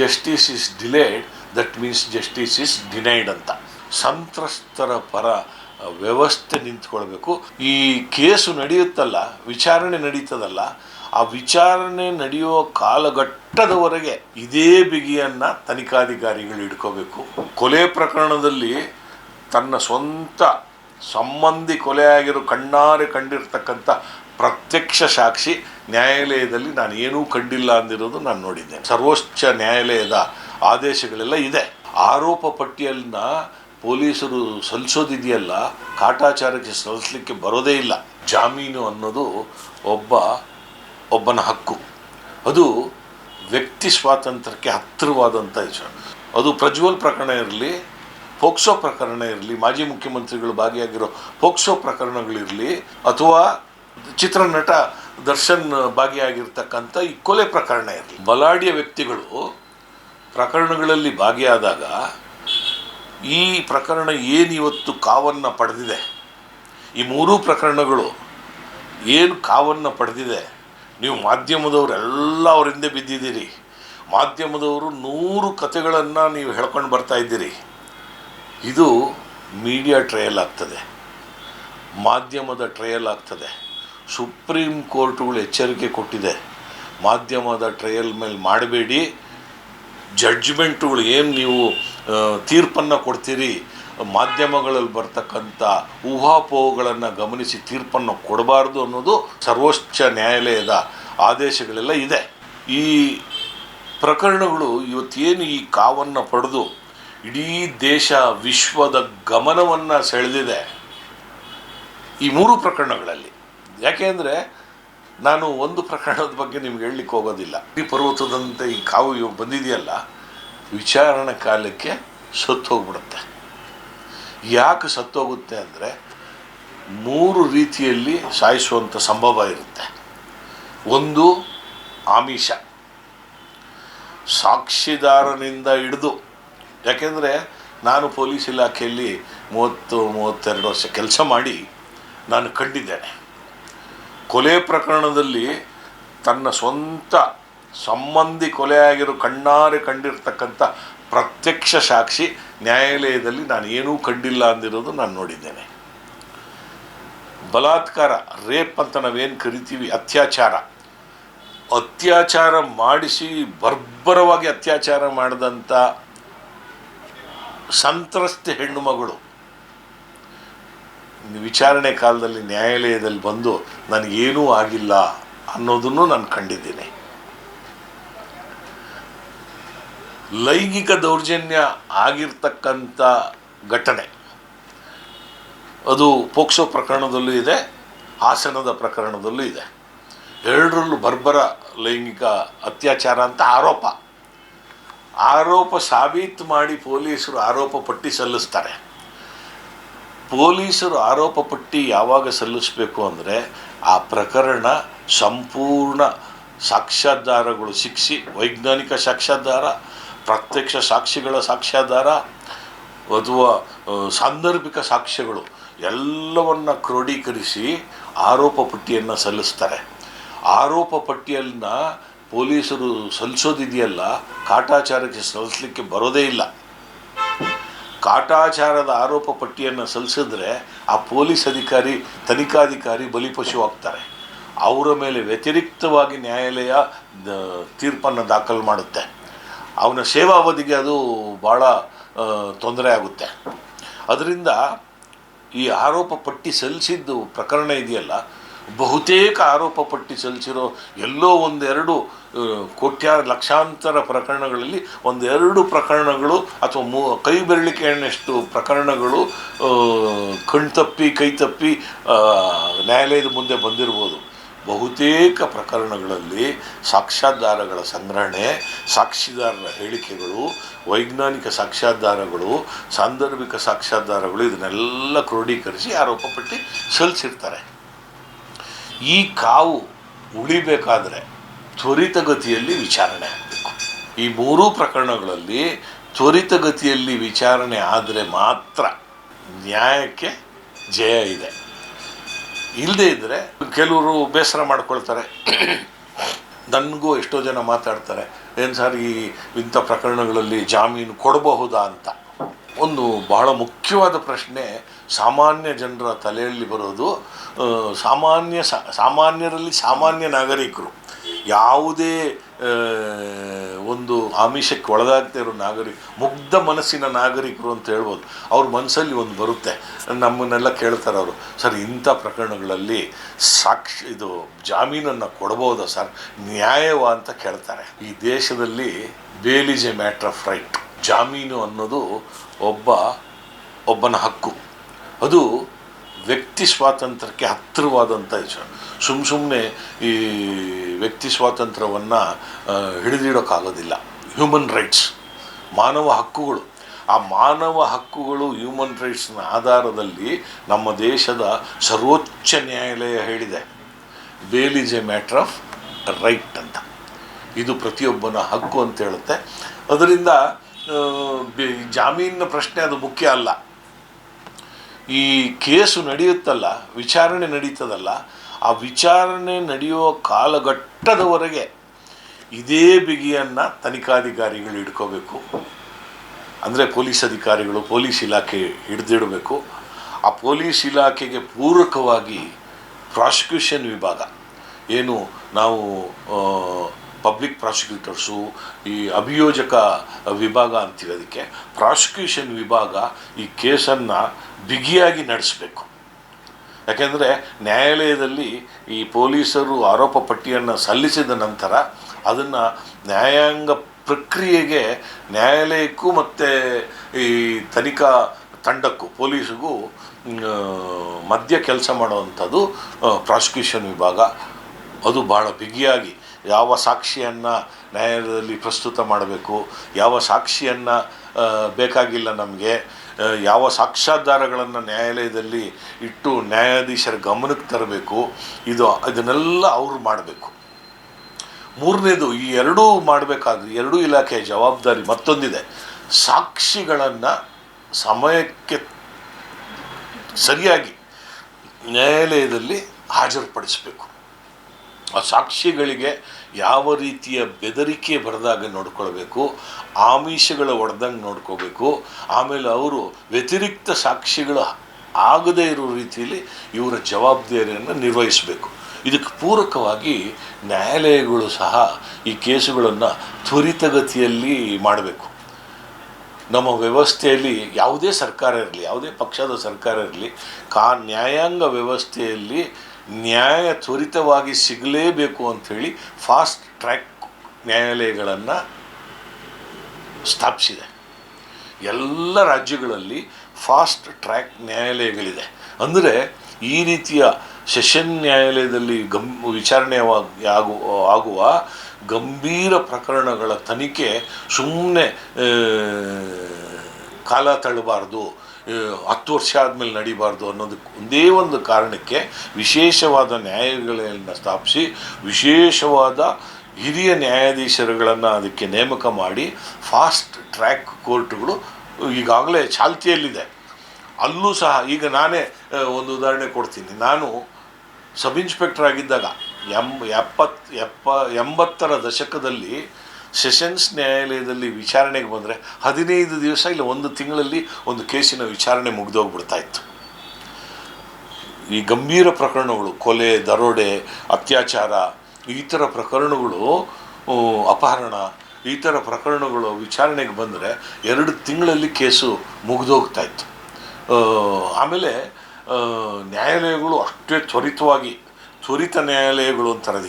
Justice is delayed that means justice is denied ಅಂತ. ಸಂತ್ರಸ್ತರ ಪರ ವ್ಯವಸ್ಥೆ ನಿಂತ್ಕೊಳ್ಬೇಕು. ಈ ಕೇಸು ನಡೆಯುತ್ತಲ್ಲ, ವಿಚಾರಣೆ ನಡೀತದಲ್ಲ, ಆ ವಿಚಾರಣೆ ನಡೆಯುವ ಕಾಲಘಟ್ಟದವರೆಗೆ ಇದೇ ಬಿಗಿಯನ್ನ ತನಿಖಾಧಿಕಾರಿಗಳು ಇಟ್ಕೋಬೇಕು ಕೊಲೆ ಪ್ರಕರಣದಲ್ಲಿ ತನ್ನ ಸ್ವಂತ ಸಂಬಂಧಿ ಕೊಲೆಯಾಗಿರೋ ಕಣ್ಣಾರೆ ಕಂಡಿರ್ತಕ್ಕಂಥ ಪ್ರತ್ಯಕ್ಷ ಸಾಕ್ಷಿ ನ್ಯಾಯಾಲಯದಲ್ಲಿ ನಾನು ಏನೂ ಕಂಡಿಲ್ಲ ಅಂದಿರೋದು ನಾನು ನೋಡಿದ್ದೇನೆ. ಸರ್ವೋಚ್ಚ ನ್ಯಾಯಾಲಯದ ಆದೇಶಗಳೆಲ್ಲ ಇದೆ. ಆರೋಪ ಪಟ್ಟಿಯನ್ನ ಪೊಲೀಸರು ಸಲ್ಲಿಸೋದಿದೆಯಲ್ಲ ಕಾಟಾಚಾರಕ್ಕೆ ಸಲ್ಲಿಸಲಿಕ್ಕೆ ಬರೋದೇ ಇಲ್ಲ. ಜಾಮೀನು ಅನ್ನೋದು ಒಬ್ಬ, ಒಬ್ಬನ ಹಕ್ಕು. ಅದು ವ್ಯಕ್ತಿ ಸ್ವಾತಂತ್ರ್ಯಕ್ಕೆ ಹತ್ತಿರವಾದಂಥ ವಿಷಯ. ಅದು ಪ್ರಜ್ವಲ್ ಪ್ರಕರಣ ಇರಲಿ, ಪೋಕ್ಸೋ ಪ್ರಕರಣ ಇರಲಿ, ಮಾಜಿ ಮುಖ್ಯಮಂತ್ರಿಗಳು ಭಾಗಿಯಾಗಿರೋ ಪೋಕ್ಸೋ ಪ್ರಕರಣಗಳಿರಲಿ, ಅಥವಾ ಚಿತ್ರನಟ ದರ್ಶನ್ ಭಾಗಿಯಾಗಿರ್ತಕ್ಕಂಥ ಈ ಕೊಲೆ ಪ್ರಕರಣ ಇರಲಿ. ಬಲಾಢ್ಯ ವ್ಯಕ್ತಿಗಳು ಪ್ರಕರಣಗಳಲ್ಲಿ ಭಾಗಿಯಾದಾಗ ಈ ಪ್ರಕರಣ ಏನು ಇವತ್ತು ಕಾವನ್ನು ಪಡೆದಿದೆ? ಈ ಮೂರೂ ಪ್ರಕರಣಗಳು ಏನು ಕಾವನ್ನು ಪಡೆದಿದೆ? ನೀವು ಮಾಧ್ಯಮದವರೆಲ್ಲ ಅವ್ರ ಹಿಂದೆ ಬಿದ್ದಿದ್ದೀರಿ. ಮಾಧ್ಯಮದವರು ನೂರು ಕಥೆಗಳನ್ನು ನೀವು ಹೇಳ್ಕೊಂಡು ಬರ್ತಾ ಇದ್ದೀರಿ. ಇದು ಮೀಡಿಯಾ ಟ್ರಯಲ್ ಆಗ್ತದೆ. ಮಾಧ್ಯಮದ ಟ್ರಯಲ್ ಆಗ್ತದೆ. ಸುಪ್ರೀಂ ಕೋರ್ಟ್ಗಳು ಎಚ್ಚರಿಕೆ ಕೊಟ್ಟಿದೆ. ಮಾಧ್ಯಮದ ಟ್ರಯಲ್ ಮೇಲೆ ಮಾಡಬೇಡಿ. ಜಡ್ಜ್ಮೆಂಟ್ಗಳು ಏನು ನೀವು ತೀರ್ಪನ್ನು ಕೊಡ್ತೀರಿ? ಮಾಧ್ಯಮಗಳಲ್ಲಿ ಬರ್ತಕ್ಕಂಥ ಊಹಾಪೋಹಗಳನ್ನು ಗಮನಿಸಿ ತೀರ್ಪನ್ನು ಕೊಡಬಾರ್ದು ಅನ್ನೋದು ಸರ್ವೋಚ್ಚ ನ್ಯಾಯಾಲಯದ ಆದೇಶಗಳೆಲ್ಲ ಇದೆ. ಈ ಪ್ರಕರಣಗಳು ಇವತ್ತೇನು ಈ ಕಾವನ್ನು ಪಡೆದು ಇಡೀ ದೇಶ ವಿಶ್ವದ ಗಮನವನ್ನು ಸೆಳೆದಿದೆ. ಈ ಮೂರು ಪ್ರಕರಣಗಳಲ್ಲಿ. ಯಾಕೆಂದರೆ ನಾನು ಒಂದು ಪ್ರಕರಣದ ಬಗ್ಗೆ ನಿಮ್ಗೆ ಹೇಳಲಿಕ್ಕೆ ಹೋಗೋದಿಲ್ಲ. ಈ ಪರ್ವತದಂತೆ ಈ ಕಾವು ಇವು ಬಂದಿದೆಯಲ್ಲ, ವಿಚಾರಣೆ ಕಾಲಕ್ಕೆ ಸತ್ತು ಹೋಗ್ಬಿಡುತ್ತೆ ಯಾಕೆ ಸತ್ತೋಗುತ್ತೆ ಅಂದರೆ ಮೂರು ರೀತಿಯಲ್ಲಿ ಸಾಯಿಸುವಂಥ ಸಂಭವ ಇರುತ್ತೆ. ಒಂದು ಆಮಿಷ. ಸಾಕ್ಷಿದಾರನಿಂದ ಹಿಡಿದು ಯಾಕೆಂದರೆ ನಾನು ಪೊಲೀಸ್ ಇಲಾಖೆಯಲ್ಲಿ ಮೂವತ್ತು, ಮೂವತ್ತೆರಡು ವರ್ಷ ಕೆಲಸ ಮಾಡಿ ನಾನು ಕಂಡಿದ್ದೇನೆ. ಕೊಲೆ ಪ್ರಕರಣದಲ್ಲಿ ತನ್ನ ಸ್ವಂತ ಸಂಬಂಧಿ ಕೊಲೆಯಾಗಿರೋ ಕಣ್ಣಾರೆ ಕಂಡಿರ್ತಕ್ಕಂಥ ಪ್ರತ್ಯಕ್ಷ ಸಾಕ್ಷಿ ನ್ಯಾಯಾಲಯದಲ್ಲಿ ನಾನು ಏನೂ ಕಂಡಿಲ್ಲ ಅಂದಿರೋದು ನಾನು ನೋಡಿದ್ದೇನೆ. ಬಲಾತ್ಕಾರ, ರೇಪ್ ಅಂತ ನಾವೇನು ಕರಿತೀವಿ? ಅತ್ಯಾಚಾರ. ಅತ್ಯಾಚಾರ ಮಾಡಿಸಿ ಬರ್ಬರವಾಗಿ ಅತ್ಯಾಚಾರ ಮಾಡಿದಂಥ ಸಂತ್ರಸ್ತ ಹೆಣ್ಣು ಮಗಳು. ವಿಚಾರಣೆ ಕಾಲದಲ್ಲಿ ನ್ಯಾಯಾಲಯದಲ್ಲಿ ಬಂದು ನನಗೇನೂ ಆಗಿಲ್ಲ ಅನ್ನೋದನ್ನು ನಾನು ಕಂಡಿದ್ದೀನಿ. ಲೈಂಗಿಕ ದೌರ್ಜನ್ಯ ಆಗಿರ್ತಕ್ಕಂಥ ಘಟನೆ. ಅದು ಪೋಕ್ಸೋ ಪ್ರಕರಣದಲ್ಲೂ ಇದೆ, ಹಾಸನದ ಪ್ರಕರಣದಲ್ಲೂ ಇದೆ. ಎರಡರಲ್ಲೂ ಬರ್ಬರ ಲೈಂಗಿಕ ಅತ್ಯಾಚಾರ ಅಂತ ಆರೋಪ. ಆರೋಪ ಸಾಬೀತು ಮಾಡಿ ಪೊಲೀಸರು ಆರೋಪ ಪಟ್ಟಿ ಸಲ್ಲಿಸ್ತಾರೆ. ಪೊಲೀಸರು ಆರೋಪ ಪಟ್ಟಿ ಯಾವಾಗ ಸಲ್ಲಿಸಬೇಕು ಅಂದರೆ ಆ ಪ್ರಕರಣ ಸಂಪೂರ್ಣ ಸಾಕ್ಷ್ಯಾಧಾರಗಳು ಶಿಕ್ಷಿ, ವೈಜ್ಞಾನಿಕ ಸಾಕ್ಷ್ಯಾಧಾರ, ಪ್ರತ್ಯಕ್ಷ ಸಾಕ್ಷಿಗಳ ಸಾಕ್ಷ್ಯಾಧಾರ, ಅಥವಾ ಸಾಂದರ್ಭಿಕ ಸಾಕ್ಷ್ಯಗಳು ಎಲ್ಲವನ್ನು ಕ್ರೋಢೀಕರಿಸಿ ಆರೋಪ ಪಟ್ಟಿಯನ್ನು ಸಲ್ಲಿಸ್ತಾರೆ. ಆರೋಪ ಪಟ್ಟಿಯಲ್ಲಿನ ಪೊಲೀಸರು ಸಲ್ಲಿಸೋದಿದೆಯಲ್ಲ, ಕಾಟಾಚಾರಕ್ಕೆ ಸಲ್ಲಿಸಲಿಕ್ಕೆ ಬರೋದೇ ಇಲ್ಲ. ಕಾಟಾಚಾರದ ಆರೋಪ ಪಟ್ಟಿಯನ್ನು ಸಲ್ಲಿಸಿದ್ರೆ ಆ ಪೊಲೀಸ್ ಅಧಿಕಾರಿ, ತನಿಖಾಧಿಕಾರಿ ಬಲಿಪಶು ಆಗ್ತಾರೆ ಅವರ ಮೇಲೆ ವ್ಯತಿರಿಕ್ತವಾಗಿ ನ್ಯಾಯಾಲಯ ತೀರ್ಪನ್ನು ದಾಖಲು ಮಾಡುತ್ತೆ. ಅವನ ಸೇವಾವಧಿಗೆ ಅದು ಭಾಳ ತೊಂದರೆ ಆಗುತ್ತೆ. ಅದರಿಂದ ಈ ಆರೋಪ ಪಟ್ಟಿ ಸಲ್ಲಿಸಿದ್ದು ಪ್ರಕರಣ ಇದೆಯಲ್ಲ ಬಹುತೇಕ ಆರೋಪ ಪಟ್ಟಿ ಸಲ್ಲಿಸಿರೋ ಎಲ್ಲೋ ಒಂದೆರಡು ಕೋಟ್ಯ ಲಕ್ಷಾಂತರ ಪ್ರಕರಣಗಳಲ್ಲಿ ಒಂದೆರಡು ಪ್ರಕರಣಗಳು ಅಥವಾ ಮೂ, ಕೈ ಬೆರಳಿಕೆಯನ್ನಷ್ಟು ಪ್ರಕರಣಗಳು ಕಣ್ತಪ್ಪಿ ಕೈ ತಪ್ಪಿ ನ್ಯಾಯಾಲಯದ ಮುಂದೆ ಬಂದಿರ್ಬೋದು. ಬಹುತೇಕ ಪ್ರಕರಣಗಳಲ್ಲಿ ಸಾಕ್ಷ್ಯಾಧಾರಗಳ ಸಂಗ್ರಹಣೆ, ಸಾಕ್ಷಿದಾರರ ಹೇಳಿಕೆಗಳು, ವೈಜ್ಞಾನಿಕ ಸಾಕ್ಷ್ಯಾಧಾರಗಳು, ಸಾಂದರ್ಭಿಕ ಸಾಕ್ಷ್ಯಾಧಾರಗಳು, ಇದನ್ನೆಲ್ಲ ಕ್ರೋಢೀಕರಿಸಿ ಆರೋಪ ಪಟ್ಟಿ ಸಲ್ಲಿಸಿರ್ತಾರೆ. ಈ ಕಾವು ಉಳಿಬೇಕಾದ್ರೆ ತ್ವರಿತಗತಿಯಲ್ಲಿ ವಿಚಾರಣೆ ಆಗಬೇಕು. ಈ ಮೂರೂ ಪ್ರಕರಣಗಳಲ್ಲಿ ತ್ವರಿತಗತಿಯಲ್ಲಿ ವಿಚಾರಣೆ ಆದರೆ ಮಾತ್ರ ನ್ಯಾಯಕ್ಕೆ ಜಯ ಇದೆ. ಇಲ್ಲದೇ ಇದ್ದರೆ ಕೆಲವರು ಬೇಸರ ಮಾಡ್ಕೊಳ್ತಾರೆ. ನನಗೂ ಎಷ್ಟೋ ಜನ ಮಾತಾಡ್ತಾರೆ, ಏನು ಸರ್ ಈ ಇಂಥ ಪ್ರಕರಣಗಳಲ್ಲಿ ಜಾಮೀನು ಕೊಡಬಹುದಾ ಅಂತ. ಒಂದು ಬಹಳ ಮುಖ್ಯವಾದ ಪ್ರಶ್ನೆ ಸಾಮಾನ್ಯ ಜನರ ತಲೆಯಲ್ಲಿ ಬರೋದು ಸಾಮಾನ್ಯ ಸಾಮಾನ್ಯರಲ್ಲಿ ಸಾಮಾನ್ಯ ನಾಗರಿಕರು. ಯಾವುದೇ ಒಂದು ಆಮಿಷಕ್ಕೆ ಒಳಗಾಗ್ತಾ ಇರೋ ನಾಗರಿಕ, ಮುಗ್ಧ ಮನಸ್ಸಿನ ನಾಗರಿಕರು ಅಂತ ಹೇಳ್ಬೋದು. ಅವ್ರ ಮನಸ್ಸಲ್ಲಿ ಒಂದು ಬರುತ್ತೆ. ನಮ್ಮನ್ನೆಲ್ಲ ಕೇಳ್ತಾರೆ ಅವರು. ಸರ್, ಇಂಥ ಪ್ರಕರಣಗಳಲ್ಲಿ ಸಾಕ್ಷಿ, ಇದು ಜಾಮೀನನ್ನು ಕೊಡ್ಬೋದಾ ಸರ್? ನ್ಯಾಯವ ಅಂತ ಕೇಳ್ತಾರೆ. ಈ ದೇಶದಲ್ಲಿ bail is a matter of right. ಜಾಮೀನು ಅನ್ನೋದು ಒಬ್ಬ, ಒಬ್ಬನ ಹಕ್ಕು. ಅದು ವ್ಯಕ್ತಿ ಸ್ವಾತಂತ್ರ್ಯಕ್ಕೆ ಹತ್ತಿರವಾದಂಥ ವಿಷಯ. ಸುಮ್ಮ ಸುಮ್ಮನೆ ಈ ವ್ಯಕ್ತಿ ಸ್ವಾತಂತ್ರ್ಯವನ್ನು ಹಿಡಿದಿಡೋಕ್ಕಾಗೋದಿಲ್ಲ ಹ್ಯೂಮನ್ ರೈಟ್ಸ್ ಮಾನವ ಹಕ್ಕುಗಳು. ಆ ಮಾನವ ಹಕ್ಕುಗಳು ಹ್ಯೂಮನ್ ರೈಟ್ಸ್ನ ಆಧಾರದಲ್ಲಿ ನಮ್ಮ ದೇಶದ ಸರ್ವೋಚ್ಚ ನ್ಯಾಯಾಲಯ ಹೇಳಿದೆ. Bail is a matter of right ಅಂತ. ಇದು ಪ್ರತಿಯೊಬ್ಬನ ಹಕ್ಕು ಅಂತ ಹೇಳುತ್ತೆ. ಅದರಿಂದ ಜಾಮೀನಿನ ಪ್ರಶ್ನೆ ಅದು ಮುಖ್ಯ ಅಲ್ಲ. ಈ ಕೇಸು ನಡೆಯುತ್ತಲ್ಲ, ವಿಚಾರಣೆ ನಡೀತದಲ್ಲ, ಆ ವಿಚಾರಣೆ ನಡೆಯುವ ಕಾಲಘಟ್ಟದವರೆಗೆ ಇದೇ ಬಿಗಿಯನ್ನು ತನಿಖಾಧಿಕಾರಿಗಳು ಇಟ್ಕೋಬೇಕು ಅಂದರೆ ಪೊಲೀಸ್ ಅಧಿಕಾರಿಗಳು, ಪೊಲೀಸ್ ಇಲಾಖೆ ಹಿಡಿದಿಡಬೇಕು. ಆ ಪೊಲೀಸ್ ಇಲಾಖೆಗೆ ಪೂರಕವಾಗಿ ಪ್ರಾಸಿಕ್ಯೂಷನ್ ವಿಭಾಗ. ಏನು ನಾವು ಪಬ್ಲಿಕ್ ಪ್ರಾಸಿಕ್ಯೂಟರ್ಸು ಈ ಅಭಿಯೋಜಕ ವಿಭಾಗ ಅಂತೀವಿ ಅದಕ್ಕೆ. ಪ್ರಾಸಿಕ್ಯೂಷನ್ ವಿಭಾಗ ಈ ಕೇಸನ್ನು ಬಿಗಿಯಾಗಿ ನಡೆಸಬೇಕು. ಯಾಕೆಂದರೆ ನ್ಯಾಯಾಲಯದಲ್ಲಿ ಈ ಪೊಲೀಸರು ಆರೋಪ ಪಟ್ಟಿಯನ್ನು ಸಲ್ಲಿಸಿದ ನಂತರ ಅದನ್ನು ನ್ಯಾಯಾಂಗ ಪ್ರಕ್ರಿಯೆಗೆ ನ್ಯಾಯಾಲಯಕ್ಕೂ ಮತ್ತು ಈ ತನಿಖಾ ತಂಡಕ್ಕೂ, ಪೊಲೀಸಿಗೂ ಮಧ್ಯ ಕೆಲಸ ಮಾಡುವಂಥದ್ದು ಪ್ರಾಸಿಕ್ಯೂಷನ್ ವಿಭಾಗ. ಅದು ಭಾಳ ಬಿಗಿಯಾಗಿ ಯಾವ ಸಾಕ್ಷಿಯನ್ನು ನ್ಯಾಯಾಲಯದಲ್ಲಿ ಪ್ರಸ್ತುತ ಮಾಡಬೇಕು? ಯಾವ ಸಾಕ್ಷಿಯನ್ನು ಬೇಕಾಗಿಲ್ಲ ನಮಗೆ? ಯಾವ ಸಾಕ್ಷ್ಯಾಧಾರಗಳನ್ನು ನ್ಯಾಯಾಲಯದಲ್ಲಿ ಇಟ್ಟು ನ್ಯಾಯಾಧೀಶರ ಗಮನಕ್ಕೆ ತರಬೇಕು? ಇದು, ಇದನ್ನೆಲ್ಲ ಅವರು ಮಾಡಬೇಕು. ಮೂರನೇದು, ಈ ಎರಡೂ ಮಾಡಬೇಕಾದ್ರೆ ಎರಡೂ ಇಲಾಖೆಯ ಜವಾಬ್ದಾರಿ ಮತ್ತೊಂದಿದೆ. ಸಾಕ್ಷಿಗಳನ್ನು ಸಮಯಕ್ಕೆ ಸರಿಯಾಗಿ ನ್ಯಾಯಾಲಯದಲ್ಲಿ ಹಾಜರುಪಡಿಸಬೇಕು. ಆ ಸಾಕ್ಷಿಗಳಿಗೆ ಯಾವ ರೀತಿಯ ಬೆದರಿಕೆ ಬರದಾಗ ನೋಡ್ಕೊಳ್ಬೇಕು, ಆಮಿಷಗಳ ಒಡೆದಂಗೆ ನೋಡ್ಕೋಬೇಕು ಆಮೇಲೆ ಅವರು ವ್ಯತಿರಿಕ್ತ ಸಾಕ್ಷಿಗಳು ಆಗದೇ ಇರೋ ರೀತಿಯಲ್ಲಿ ಇವರ ಜವಾಬ್ದಾರಿಯನ್ನು ನಿರ್ವಹಿಸಬೇಕು. ಇದಕ್ಕೆ ಪೂರಕವಾಗಿ ನ್ಯಾಯಾಲಯಗಳು ಸಹ ಈ ಕೇಸುಗಳನ್ನು ತ್ವರಿತಗತಿಯಲ್ಲಿ ಮಾಡಬೇಕು. ನಮ್ಮ ವ್ಯವಸ್ಥೆಯಲ್ಲಿ ಯಾವುದೇ ಸರ್ಕಾರ ಇರಲಿ, ಯಾವುದೇ ಪಕ್ಷದ ಸರ್ಕಾರ ಇರಲಿ ಕಾ ನ್ಯಾಯಾಂಗ ವ್ಯವಸ್ಥೆಯಲ್ಲಿ ನ್ಯಾಯ ತ್ವರಿತವಾಗಿ ಸಿಗಲೇಬೇಕು ಅಂಥೇಳಿ ಫಾಸ್ಟ್ ಟ್ರ್ಯಾಕ್ ನ್ಯಾಯಾಲಯಗಳನ್ನು ಸ್ಥಾಪಿಸಿದೆ. ಎಲ್ಲ ರಾಜ್ಯಗಳಲ್ಲಿ ಫಾಸ್ಟ್ ಟ್ರ್ಯಾಕ್ ನ್ಯಾಯಾಲಯಗಳಿದೆ. ಅಂದರೆ ಈ ರೀತಿಯ ಸೆಷನ್ ನ್ಯಾಯಾಲಯದಲ್ಲಿ ಗಂ, ವಿಚಾರಣೆ ಆಗು ಆಗುವ ಗಂಭೀರ ಪ್ರಕರಣಗಳ ತನಿಖೆ ಸುಮ್ಮನೆ ಕಾಲ ತಳ್ಳಬಾರ್ದು. ಹತ್ತು ವರ್ಷ ಆದಮೇಲೆ ನಡಿಬಾರ್ದು ಅನ್ನೋದಕ್ಕೆ ಒಂದೇ ಒಂದು ಕಾರಣಕ್ಕೆ ವಿಶೇಷವಾದ ನ್ಯಾಯಾಲಯಗಳನ್ನು ಸ್ಥಾಪಿಸಿ, ವಿಶೇಷವಾದ ಹಿರಿಯ ನ್ಯಾಯಾಧೀಶರುಗಳನ್ನು ಅದಕ್ಕೆ ನೇಮಕ ಮಾಡಿ, ಫಾಸ್ಟ್ ಟ್ರ್ಯಾಕ್ ಕೋರ್ಟ್ಗಳು ಈಗಾಗಲೇ ಚಾಲ್ತಿಯಲ್ಲಿದೆ. ಅಲ್ಲೂ ಸಹ, ಈಗ ನಾನೇ ಒಂದು ಉದಾಹರಣೆ ಕೊಡ್ತೀನಿ. ನಾನು ಸಬ್ ಇನ್ಸ್ಪೆಕ್ಟರ್ ಆಗಿದ್ದಾಗ ಎಂ ಎಪ್ಪತ್ತು ಎಪ್ಪ, ಎಂಬತ್ತರ ದಶಕದಲ್ಲಿ ಸೆಷನ್ಸ್ ನ್ಯಾಯಾಲಯದಲ್ಲಿ ವಿಚಾರಣೆಗೆ ಬಂದರೆ ಹದಿನೈದು ದಿವಸ ಇಲ್ಲ ಒಂದು ತಿಂಗಳಲ್ಲಿ ಒಂದು ಕೇಸಿನ ವಿಚಾರಣೆ ಮುಗಿದೋಗ್ಬಿಡ್ತಾ ಇತ್ತು. ಈ ಗಂಭೀರ ಪ್ರಕರಣಗಳು, ಕೊಲೆ, ದರೋಡೆ, ಅತ್ಯಾಚಾರ, ಈ ಥರ ಪ್ರಕರಣಗಳು ಅಪಹರಣ, ಈ ಥರ ಪ್ರಕರಣಗಳು ವಿಚಾರಣೆಗೆ ಬಂದರೆ ಎರಡು ತಿಂಗಳಲ್ಲಿ ಕೇಸು ಮುಗಿದೋಗ್ತಾ ಇತ್ತು. ಆಮೇಲೆ ನ್ಯಾಯಾಲಯಗಳು ಅಷ್ಟೇ ತ್ವರಿತವಾಗಿ, ತ್ವರಿತ ನ್ಯಾಯಾಲಯಗಳು ಅಂತಾರೆ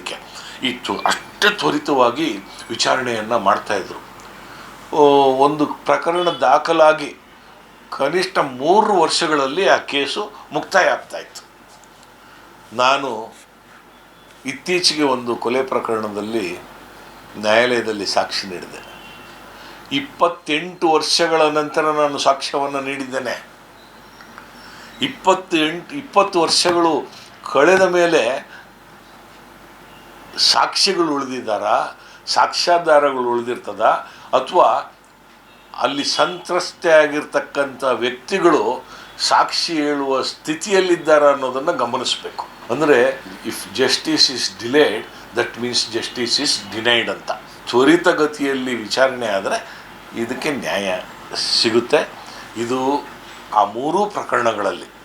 ತ್ವ ಅಷ್ಟು ತ್ವರಿತವಾಗಿ ವಿಚಾರಣೆಯನ್ನು ಮಾಡ್ತಾಯಿದ್ರು ಒಂದು ಪ್ರಕರಣ ದಾಖಲಾಗಿ ಕನಿಷ್ಠ ಮೂರು ವರ್ಷಗಳಲ್ಲಿ ಆ ಕೇಸು ಮುಕ್ತಾಯ ಆಗ್ತಾಯಿತ್ತು ನಾನು ಇತ್ತೀಚೆಗೆ ಒಂದು ಕೊಲೆ ಪ್ರಕರಣದಲ್ಲಿ ನ್ಯಾಯಾಲಯದಲ್ಲಿ ಸಾಕ್ಷಿ ನೀಡಿದೆ. ಇಪ್ಪತ್ತೆಂಟು ವರ್ಷಗಳ ನಂತರ ನಾನು ಸಾಕ್ಷ್ಯವನ್ನು ನೀಡಿದ್ದೇನೆ. ಇಪ್ಪತ್ತೆಂಟು, ಇಪ್ಪತ್ತು ವರ್ಷಗಳು ಕಳೆದ ಮೇಲೆ ಸಾಕ್ಷಿಗಳು ಉಳಿದಿದ್ದಾರಾ? ಸಾಕ್ಷ್ಯಾಧಾರಗಳು ಉಳಿದಿರ್ತದ? ಅಥವಾ ಅಲ್ಲಿ ಸಂತ್ರಸ್ತೆ ಆಗಿರ್ತಕ್ಕಂಥ ವ್ಯಕ್ತಿಗಳು ಸಾಕ್ಷಿ ಹೇಳುವ ಸ್ಥಿತಿಯಲ್ಲಿದ್ದಾರ ಅನ್ನೋದನ್ನು ಗಮನಿಸಬೇಕು. ಅಂದರೆ if justice is delayed that means justice is denied ಅಂತ. ತ್ವರಿತಗತಿಯಲ್ಲಿ ವಿಚಾರಣೆ ಆದರೆ ಇದಕ್ಕೆ ನ್ಯಾಯ ಸಿಗುತ್ತೆ. ಇದು ಆ ಮೂರೂ ಪ್ರಕರಣಗಳಲ್ಲಿ.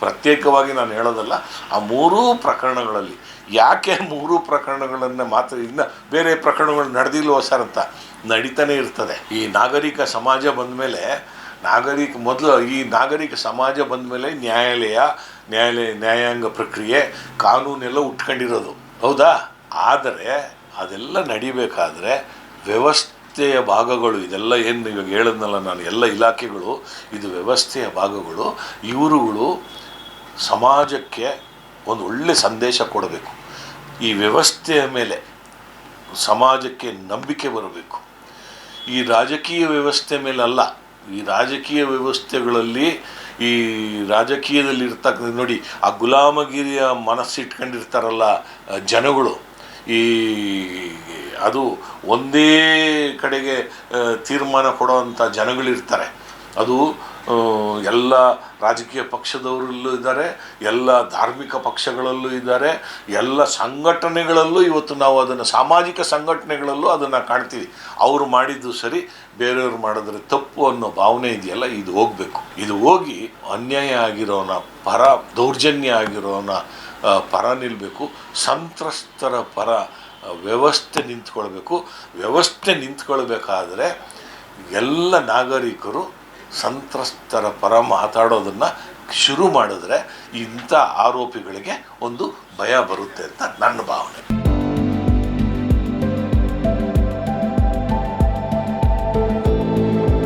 ಪ್ರತ್ಯೇಕವಾಗಿ ನಾನು ಹೇಳೋದಲ್ಲ, ಆ ಮೂರೂ ಪ್ರಕರಣಗಳಲ್ಲಿ. ಯಾಕೆ ಮೂರು ಪ್ರಕರಣಗಳನ್ನು ಮಾತ್ರ ಇನ್ನು ಬೇರೆ ಪ್ರಕರಣಗಳು ನಡೆದಿಲ್ವೋ ಸರ್ ಅಂತ? ನಡೀತಾನೆ ಇರ್ತದೆ. ಈ ನಾಗರಿಕ ಸಮಾಜ ಬಂದ ಮೇಲೆ, ನಾಗರಿಕ ಮೊದಲು ಈ ನಾಗರಿಕ ಸಮಾಜ ಬಂದ ಮೇಲೆ ನ್ಯಾಯಾಲಯ ನ್ಯಾಯಾಲಯ, ನ್ಯಾಯಾಂಗ ಪ್ರಕ್ರಿಯೆ ಕಾನೂನೆಲ್ಲ ಉಟ್ಕೊಂಡಿರೋದು. ಹೌದಾ? ಆದರೆ ಅದೆಲ್ಲ ನಡಿಬೇಕಾದ್ರೆ ವ್ಯವಸ್ಥೆಯ ಭಾಗಗಳು, ಇದೆಲ್ಲ ಏನು ಇವಾಗ ಹೇಳಿದ್ನಲ್ಲ ನಾನು, ಎಲ್ಲ ಇಲಾಖೆಗಳು, ಇದು ವ್ಯವಸ್ಥೆಯ ಭಾಗಗಳು, ಇವರುಗಳು ಸಮಾಜಕ್ಕೆ ಒಂದು ಒಳ್ಳೆ ಸಂದೇಶ ಕೊಡಬೇಕು. ಈ ವ್ಯವಸ್ಥೆಯ ಮೇಲೆ ಸಮಾಜಕ್ಕೆ ನಂಬಿಕೆ ಬರಬೇಕು. ಈ ರಾಜಕೀಯ ವ್ಯವಸ್ಥೆ ಮೇಲೆ ಅಲ್ಲ, ಈ ರಾಜಕೀಯ ವ್ಯವಸ್ಥೆಗಳಲ್ಲಿ ಈ ರಾಜಕೀಯದಲ್ಲಿ ಇರ್ತಕ್ಕಂಥ ನೋಡಿ, ಆ ಗುಲಾಮಗಿರಿಯ ಮನಸ್ಸಿಟ್ಕೊಂಡಿರ್ತಾರಲ್ಲ ಜನಗಳು, ಈ ಅದು ಒಂದೇ ಕಡೆಗೆ ತೀರ್ಮಾನ ಕೊಡೋವಂಥ ಜನಗಳಿರ್ತಾರೆ. ಅದು ಎಲ್ಲ ರಾಜಕೀಯ ಪಕ್ಷದವರಲ್ಲೂ ಇದ್ದಾರೆ, ಎಲ್ಲ ಧಾರ್ಮಿಕ ಪಕ್ಷಗಳಲ್ಲೂ ಇದ್ದಾರೆ, ಎಲ್ಲ ಸಂಘಟನೆಗಳಲ್ಲೂ ಇವತ್ತು ನಾವು ಅದನ್ನು ಸಾಮಾಜಿಕ ಸಂಘಟನೆಗಳಲ್ಲೂ ಅದನ್ನು ಕಾಣ್ತೀವಿ. ಅವರು ಮಾಡಿದ್ದು ಸರಿ, ಬೇರೆಯವರು ಮಾಡಿದ್ರೆ ತಪ್ಪು ಅನ್ನೋ ಭಾವನೆ ಇದೆಯಲ್ಲ, ಇದು ಹೋಗಬೇಕು. ಇದು ಹೋಗಿ ಅನ್ಯಾಯ ಆಗಿರೋನ, ಪರ ದೌರ್ಜನ್ಯ ಆಗಿರೋನ ಪರ ನಿಲ್ಲಬೇಕು ಸಂತ್ರಸ್ತರ ಪರ ವ್ಯವಸ್ಥೆ ನಿಂತ್ಕೊಳ್ಬೇಕು. ವ್ಯವಸ್ಥೆ ನಿಂತ್ಕೊಳ್ಬೇಕಾದ್ರೆ ಎಲ್ಲ ನಾಗರಿಕರು ಸಂತ್ರಸ್ತರ ಪರ ಮಾತಾಡೋದನ್ನು ಶುರು ಮಾಡಿದ್ರೆ ಇಂಥ ಆರೋಪಿಗಳಿಗೆ ಒಂದು ಭಯ ಬರುತ್ತೆ ಅಂತ ನನ್ನ ಭಾವನೆ.